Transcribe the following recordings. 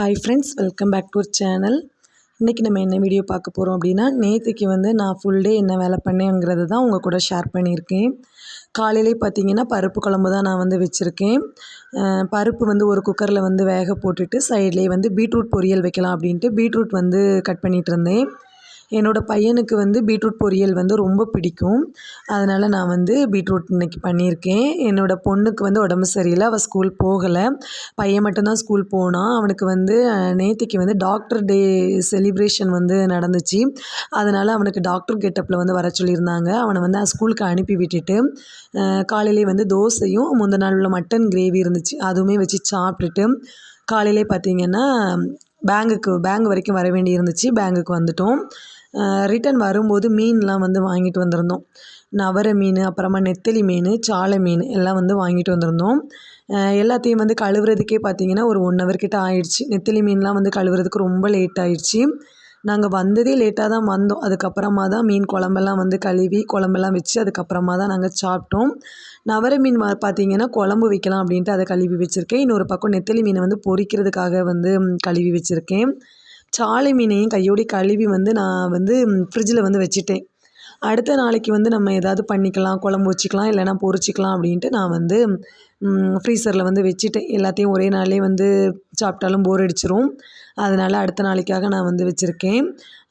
Hi friends welcome back to channel இன்றைக்கி நம்ம என்ன வீடியோ பார்க்க போகிறோம் அப்படின்னா நேற்றுக்கு வந்து நான் ஃபுல் டே என்ன வேலை பண்ணேங்கிறது தான் உங்கள் கூட ஷேர் பண்ணியிருக்கேன். காலையிலே பார்த்தீங்கன்னா பருப்பு குழம்பு தான் நான் வந்து வச்சுருக்கேன். பருப்பு வந்து ஒரு குக்கரில் வந்து வேக போட்டுட்டு சைட்லேயே வந்து பீட்ரூட் பொரியல் வைக்கலாம் அப்படின்ட்டு பீட்ரூட் வந்து கட் பண்ணிகிட்டு இருந்தேன். என்னோடய பையனுக்கு வந்து பீட்ரூட் பொரியல் வந்து ரொம்ப பிடிக்கும். அதனால் நான் வந்து பீட்ரூட் இன்றைக்கி பண்ணியிருக்கேன். என்னோடய பொண்ணுக்கு வந்து உடம்பு சரியில்லை. அவள் ஸ்கூல் போகலை. பையன் மட்டும்தான் ஸ்கூல் போனான் அவனுக்கு வந்து நேத்திக்கு வந்து டாக்டர் டே செலிப்ரேஷன் வந்து நடந்துச்சு. அதனால் அவனுக்கு டாக்டர் கெட்டப்பில் வந்து வர சொல்லியிருந்தாங்க. அவனை வந்து ஸ்கூலுக்கு அனுப்பி விட்டுட்டு காலையிலே வந்து தோசையும் முந்தின நாள் உள்ள மட்டன் கிரேவி இருந்துச்சு. அதுவுமே வச்சு சாப்பிட்டுட்டு காலையிலே பார்த்தீங்கன்னா பேங்குக்கு பேங்க் வரைக்கும் வர வேண்டி இருந்துச்சு. பேங்குக்கு வந்துட்டோம். ரிட்டன் வரும்போது மீன்லாம் வந்து வாங்கிட்டு வந்திருந்தோம். நவரை மீன் அப்புறமா நெத்தலி மீன் சாலை மீன் எல்லாம் வந்து வாங்கிட்டு வந்திருந்தோம். எல்லாத்தையும் வந்து கழுவுறதுக்கே பார்த்தீங்கன்னா ஒரு ஒன் ஹவர் கிட்ட ஆயிடுச்சு. நெத்திலி மீன்லாம் வந்து கழுவுறதுக்கு ரொம்ப லேட் ஆயிடுச்சு. நாங்கள் வந்ததே லேட்டாக தான் வந்தோம். அதுக்கப்புறமா தான் மீன் குழம்பெல்லாம் வந்து கழுவி குழம்பெல்லாம் வச்சு அதுக்கப்புறமா தான் நாங்கள் சாப்பிட்டோம். நவர மீன் வ- பார்த்தீங்கன்னா குழம்பு வைக்கலாம் அப்படின்ட்டு அதை கழுவி வச்சுருக்கேன். இன்னொரு பக்கம் நெத்தலி மீனை வந்து பொரிக்கிறதுக்காக வந்து கழுவி வச்சுருக்கேன். சாலை மீனையும் கையோடி கழுவி வந்து நான் வந்து ஃப்ரிட்ஜில் வந்து வச்சுட்டேன். அடுத்த நாளைக்கு வந்து நம்ம ஏதாவது பண்ணிக்கலாம் குழம்பு வச்சுக்கலாம் இல்லைன்னா பொரிச்சிக்கலாம் அப்படின்ட்டு நான் வந்து ஃப்ரீசரில் வந்து வச்சுட்டேன். எல்லாத்தையும் ஒரே நாளே வந்து சாப்பிட்டாலும் போர் அடிச்சிரும். அதனால் அடுத்த நாளைக்காக நான் வந்து வச்சுருக்கேன்.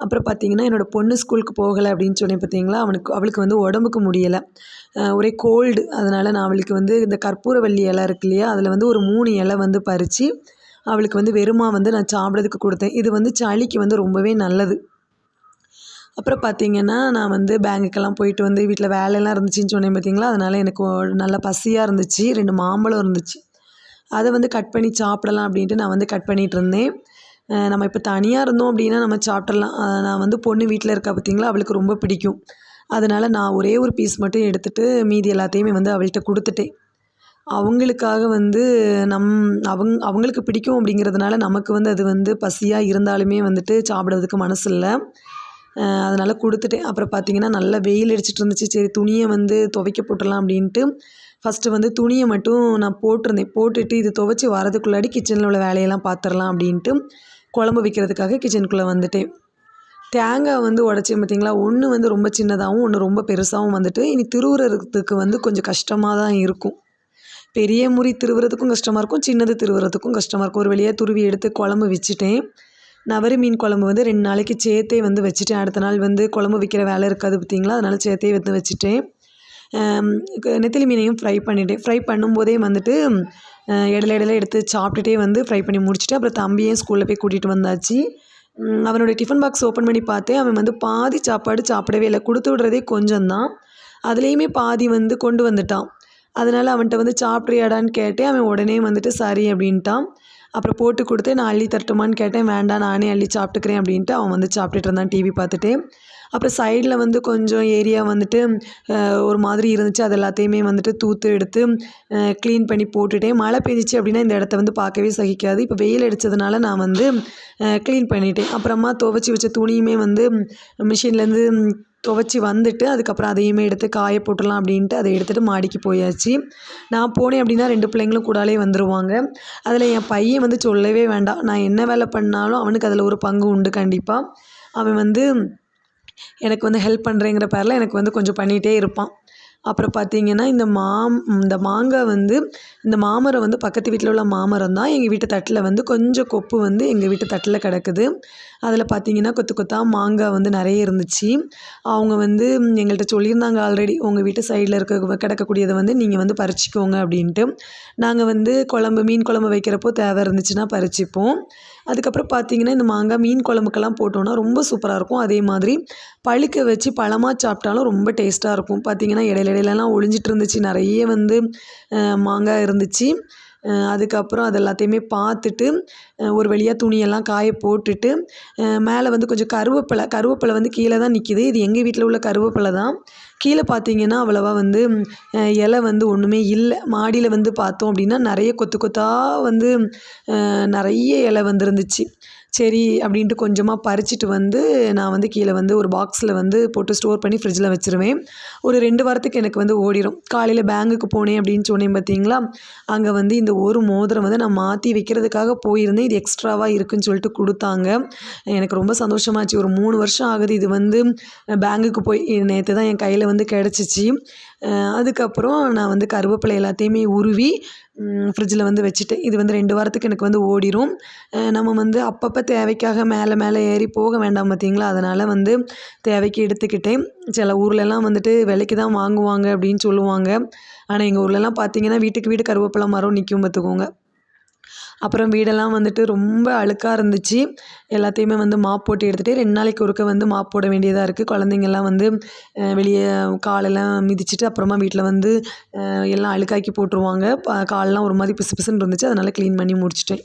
அப்புறம் பார்த்தீங்கன்னா என்னோடய பொண்ணு ஸ்கூலுக்கு போகலை அப்படின்னு சொன்னேன் பார்த்தீங்களா அவனுக்கு அவளுக்கு வந்து உடம்புக்கு முடியலை. ஒரே கோல்டு அதனால் நான் அவளுக்கு வந்து இந்த கற்பூரவள்ளி இலை இருக்கு இல்லையா? அதில் வந்து ஒரு மூணு இலை வந்து பறித்து அவளுக்கு வந்து வெறுமா வந்து நான் சாப்பிட்றதுக்கு கொடுத்தேன். இது வந்து சளிக்கு வந்து ரொம்பவே நல்லது. அப்புறம் பார்த்தீங்கன்னா நான் வந்து பேங்குக்கெல்லாம் போயிட்டு வந்து வீட்டில் வேலையெல்லாம் இருந்துச்சுன்னு சொன்னேன் பார்த்தீங்களா அதனால் எனக்கு ஒரு நல்ல பசியாக இருந்துச்சு. ரெண்டு மாம்பழம் இருந்துச்சு. அதை வந்து கட் பண்ணி சாப்பிடலாம் அப்படின்ட்டு நான் வந்து கட் பண்ணிகிட்டு இருந்தேன். நம்ம இப்போ தனியாக இருந்தோம் அப்படின்னா நம்ம சாப்பிட்றலாம் நான் வந்து பொண்ணு வீட்டில் இருக்கா பார்த்தீங்களா அவளுக்கு ரொம்ப பிடிக்கும். அதனால் நான் ஒரே ஒரு பீஸ் மட்டும் எடுத்துகிட்டு மீதி எல்லாத்தையுமே வந்து அவள்கிட்ட கொடுத்துட்டேன். அவங்களுக்காக வந்து நம் அவங் அவங்களுக்கு பிடிக்கும் அப்படிங்கிறதுனால நமக்கு வந்து அது வந்து பசியாக இருந்தாலுமே வந்துட்டு சாப்பிட்றதுக்கு மனசு இல்லை அதனால் கொடுத்துட்டேன். அப்புறம் பார்த்தீங்கன்னா நல்லா வெயில் அடிச்சிட்டு இருந்துச்சு. சரி துணியை வந்து துவைக்க போட்டுடலாம் அப்படின்ட்டு ஃபஸ்ட்டு வந்து துணியை மட்டும் நான் போட்டிருந்தேன். போட்டுட்டு இது துவைச்சி வரதுக்குள்ளாடி கிச்சனில் உள்ள வேலையெல்லாம் பார்த்துடலாம் அப்படின்ட்டு குழம்பு வைக்கிறதுக்காக கிச்சனுக்குள்ளே வந்துட்டேன். தேங்காய் வந்து உடச்சேன் பார்த்தீங்களா ஒன்று வந்து ரொம்ப சின்னதாகவும் ஒன்று ரொம்ப பெருசாகவும் வந்துட்டு இனி திருவுறதுக்கு வந்து கொஞ்சம் கஷ்டமாக தான் இருக்கும். பெரிய முறி திருவுறதுக்கும் கஷ்டமாக இருக்கும் சின்னது திருவுறதுக்கும் கஷ்டமாக இருக்கும். ஒரு வழியாக துருவி எடுத்து குழம்பு வச்சுட்டேன். நவரி மீன் குழம்பு வந்து ரெண்டு நாளைக்கு சேர்த்தே வந்து வச்சுட்டேன். அடுத்த நாள் வந்து குழம்பு வைக்கிற வேலை இருக்காது பார்த்தீங்களா? அதனால் சேர்த்தே வந்து வச்சுட்டேன். நெத்திலி மீனையும் ஃப்ரை பண்ணிட்டேன். ஃப்ரை பண்ணும்போதே வந்துட்டு இடையில இடையில எடுத்து சாப்பிட்டுட்டே வந்து ஃப்ரை பண்ணி முடிச்சுட்டு அப்புறம் தம்பியும் ஸ்கூலில் போய் கூட்டிகிட்டு வந்தாச்சு. அவனோட அவனுடைய டிஃபன் பாக்ஸ் ஓப்பன் பண்ணி பார்த்தேன். அவன் வந்து பாதி சாப்பாடு சாப்பிடவே இல்லை. கொடுத்து விடுறதே கொஞ்சம் தான் அதுலேயுமே பாதி வந்து கொண்டு வந்துட்டான். அதனால் அவன்கிட்ட வந்து சாப்பிட்றியாடான்னு கேட்டேன். அவன் உடனே வந்துட்டு சரி அப்படின்ட்டான். அப்புறம் போட்டு கொடுத்து நான் அள்ளி தரட்டுமான்னு கேட்டேன். வேண்டாம் நானே அள்ளி சாப்பிட்டுக்கிறேன் அப்படின்ட்டு அவன் வந்து சாப்பிட்டுட்டு இருந்தான் டிவி பார்த்துட்டு. அப்புறம் சைடில் வந்து கொஞ்சம் ஏரியா வந்துட்டு ஒரு மாதிரி இருந்துச்சு. அது எல்லாத்தையுமே வந்துட்டு தூத்து எடுத்து க்ளீன் பண்ணி போட்டுட்டேன். மழை பெஞ்சிச்சு அப்படின்னா இந்த இடத்த வந்து பார்க்கவே சகிக்காது. இப்போ வெயில் அடித்ததுனால நான் வந்து க்ளீன் பண்ணிட்டேன். அப்புறமா துவைச்சி வச்ச துணியுமே வந்து மிஷின்லேருந்து துவைச்சி வந்துட்டு அதுக்கப்புறம் அதையுமே எடுத்து காய போட்டுடலாம் அப்படின்ட்டு அதை எடுத்துகிட்டு மாடிக்கு போயாச்சு. நான் போனேன் அப்படின்னா ரெண்டு பிள்ளைங்களும் கூடாலே வந்துடுவாங்க அதில் என் பையன் வந்து சொல்லவே வேண்டாம். நான் என்ன வேலை பண்ணாலும் அவனுக்கு அதில் ஒரு பங்கு உண்டு கண்டிப்பாக அவன் வந்து எனக்கு வந்து ஹெல்ப் பண்ணுறேங்கிற பேரில் எனக்கு வந்து கொஞ்சம் பண்ணிகிட்டே இருப்பான். அப்புறம் பார்த்தீங்கன்னா இந்த மாம் இந்த மாங்காய் வந்து இந்த மாமரம் வந்து பக்கத்து வீட்டில் உள்ள மாமரம் தான். எங்கள் வீட்டு தட்டில் வந்து கொஞ்சம் கொப்பு வந்து எங்கள் வீட்டு தட்டில் கிடக்குது. அதில் பார்த்தீங்கன்னா கொத்து கொத்தாக மாங்காய் வந்து நிறைய இருந்துச்சு. அவங்க வந்து எங்கள்கிட்ட சொல்லியிருந்தாங்க ஆல்ரெடி உங்கள் வீட்டு சைடில் இருக்க கிடக்கக்கூடியதை வந்து நீங்கள் வந்து பறிச்சிக்கோங்க அப்படின்ட்டு. நாங்கள் வந்து குழம்பு மீன் குழம்பு வைக்கிறப்போ தேவை இருந்துச்சுன்னா பறிச்சுப்போம். அதுக்கப்புறம் பார்த்தீங்கன்னா இந்த மாங்காய் மீன் குழம்புக்கெல்லாம் போட்டோன்னா ரொம்ப சூப்பராக இருக்கும். அதே மாதிரி பழுக்க வச்சு பழமாக சாப்பிட்டாலும் ரொம்ப டேஸ்ட்டாக இருக்கும். பார்த்தீங்கன்னா இடையில இடையிலலாம் ஒளிஞ்சிட்டு இருந்துச்சு நிறைய வந்து மாங்காய் இருந்துச்சு. அதுக்கப்புறம் அது எல்லாத்தையுமே பார்த்துட்டு ஒரு வழியாக துணியெல்லாம் காய போட்டுட்டு மேலே வந்து கொஞ்சம் கருவேப்பிலை கருவேப்பிலை வந்து கீழே தான் நிற்கிது இது எங்கள் வீட்டில் உள்ள கருவேப்பிலை தான். கீழே பார்த்தீங்கன்னா அவ்வளோவா வந்து இலை வந்து ஒன்றுமே இல்லை. மாடியில் வந்து பார்த்தோம் அப்படின்னா நிறைய கொத்து கொத்தாக வந்து நிறைய இலை வந்துருந்துச்சு. சரி அப்படின்ட்டு கொஞ்சமாக பறிச்சுட்டு வந்து நான் வந்து கீழே வந்து ஒரு பாக்ஸில் வந்து போட்டு ஸ்டோர் பண்ணி ஃப்ரிட்ஜில் வச்சுருவேன். ஒரு ரெண்டு வாரத்துக்கு எனக்கு வந்து ஓடிடும் காலையில் பேங்குக்கு போனேன் அப்படின்னு சொன்னேன் பார்த்தீங்களா அங்கே வந்து இந்த ஒரு மோதிரம் வந்து நான் மாற்றி வைக்கிறதுக்காக போயிருந்தேன். இது எக்ஸ்ட்ராவாக இருக்குன்னு சொல்லிட்டு கொடுத்தாங்க. எனக்கு ரொம்ப சந்தோஷமாச்சு. ஒரு மூணு வருஷம் ஆகுது இது வந்து பேங்குக்கு போய் நேற்று தான் என் கையில் வந்து கிடச்சிச்சு. அதுக்கப்புறம் நான் வந்து கருவேப்பிலை எல்லாத்தையுமே உருவி ஃப்ரிட்ஜில் வந்து வச்சுட்டேன் இது வந்து ரெண்டு வாரத்துக்கு எனக்கு வந்து ஓடிடும் நம்ம வந்து அப்பப்போ தேவைக்காக மேலே மேலே ஏறி போக வேண்டாம் பார்த்தீங்களா அதனால் வந்து தேவைக்கு எடுத்துக்கிட்டேன். சில ஊர்லெலாம் வந்துட்டு விலைக்கு தான் வாங்குவாங்க அப்படின்னு சொல்லுவாங்க. ஆனால் எங்கள் ஊர்லெலாம் பார்த்தீங்கன்னா வீட்டுக்கு வீடு கருவேப்பிலை மரம் நிற்கும் பார்த்துக்கோங்க அப்புறம் வீடெல்லாம் வந்துட்டு ரொம்ப அழுக்காக இருந்துச்சு. எல்லாத்தையுமே வந்து மாப் போட்டு எடுத்துகிட்டு ரெண்டு நாளைக்கு ஒருக்க வந்து மாப் போட வேண்டியதாக இருக்குது குழந்தைங்கள்லாம் வந்து வெளியே காலெல்லாம் மிதிச்சிட்டு அப்புறமா வீட்டில் வந்து எல்லாம் அழுக்காக்கி போட்டுருவாங்க. ப காலெலாம் ஒரு மாதிரி பிசு பிசுன்னு இருந்துச்சு. அதனால் க்ளீன் பண்ணி முடிச்சிட்டேன்.